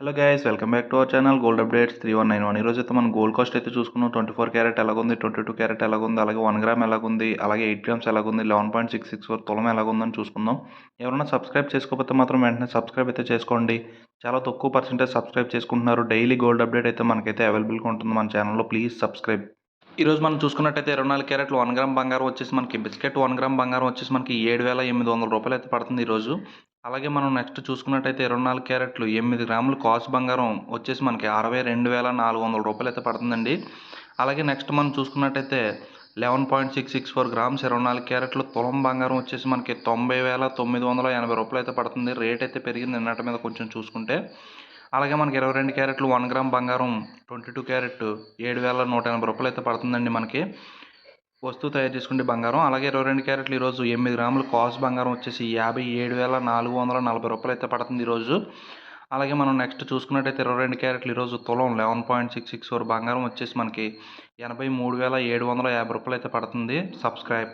Hello guys welcome back to our channel gold updates three one nine one ఈరోజు అయితే మనం gold cost అయితే చూసుకున్నాం. ట్వంటీ ఫోర్ క్యారెట్ ఎలాగుంది? ట్వంటీ టూ క్యారెట్ ఎలాగుంది? అలాగే వన్ గ్రామ్ ఎలాగుంది? అలాగే ఎయిట్ గ్రామ్స్ ఎలాగుంది? Eleven point six six four తులం ఎలాగుందని చూసుకుందాం. ఎవరైనా సబ్స్క్రైబ్ చేసుకోకపోతే మాత్రం వెంటనే సబ్స్క్రైబ్ అయితే చేసుకోండి. చాలా తక్కువ పర్సెంటేజ్ సబ్స్క్రైబ్ చేసుకుంటున్నారు. డైలీ గోల్డ్ అప్డేట్ అయితే మనకైతే అవైలబుల్గా ఉంటుంది మన ఛానల్లో ప్లీజ్ సబ్స్క్రైబ్ ఈరోజు మనం చూసుకున్నట్టయితే ఇరవై నాలుగు క్యారెట్లు వన్ గ్రామ్ బంగారం వచ్చేసి మనకి బిస్కెట్ వన్ గ్రామ్ బంగారం వచ్చేసి మనకి ఏడు వేల ఎనిమిది వందల రూపాయలు అయితే పడుతుంది ఈరోజు. అలాగే మనం నెక్స్ట్ చూసుకున్నట్టయితే ఇరవై నాలుగు క్యారెట్లు ఎనిమిది గ్రాములు కాస్ట్ బంగారం వచ్చేసి మనకి అరవై రెండు వేల నాలుగు వందల రూపాయలు అయితే పడుతుందండి. అలాగే నెక్స్ట్ మనం చూసుకున్నట్టయితే eleven point six six four grams ఇరవై నాలుగు క్యారెట్లు తులం బంగారం వచ్చేసి మనకి తొంభై వేల తొమ్మిది వందల ఎనభై రూపాయలు అయితే పడుతుంది. రేట్ అయితే పెరిగింది నిన్నటి మీద కొంచెం చూసుకుంటే. అలాగే మనకి ఇరవై రెండు క్యారెట్లు వన్ గ్రామ్ బంగారం ట్వంటీ టూ క్యారెట్ ఏడు వేల నూట ఎనభై రూపాయలు అయితే పడుతుందండి మనకి. వస్తువు తయారు చేసుకుంటే బంగారం. అలాగే ఇరవై రెండు క్యారెట్లు ఈరోజు ఎనిమిది గ్రాములు కాస్ట్ బంగారం వచ్చేసి యాభై ఏడు వేల నాలుగు వందల నలభై రూపాయలు అయితే పడుతుంది ఈరోజు. అలాగే మనం నెక్స్ట్ చూసుకున్నట్టయితే ఇరవై రెండు క్యారెట్లు ఈరోజు తులం eleven point six six four బంగారం వచ్చేసి మనకి ఎనభై మూడు వేల ఏడు వందల యాభై రూపాయలు అయితే పడుతుంది. సబ్స్క్రైబ్.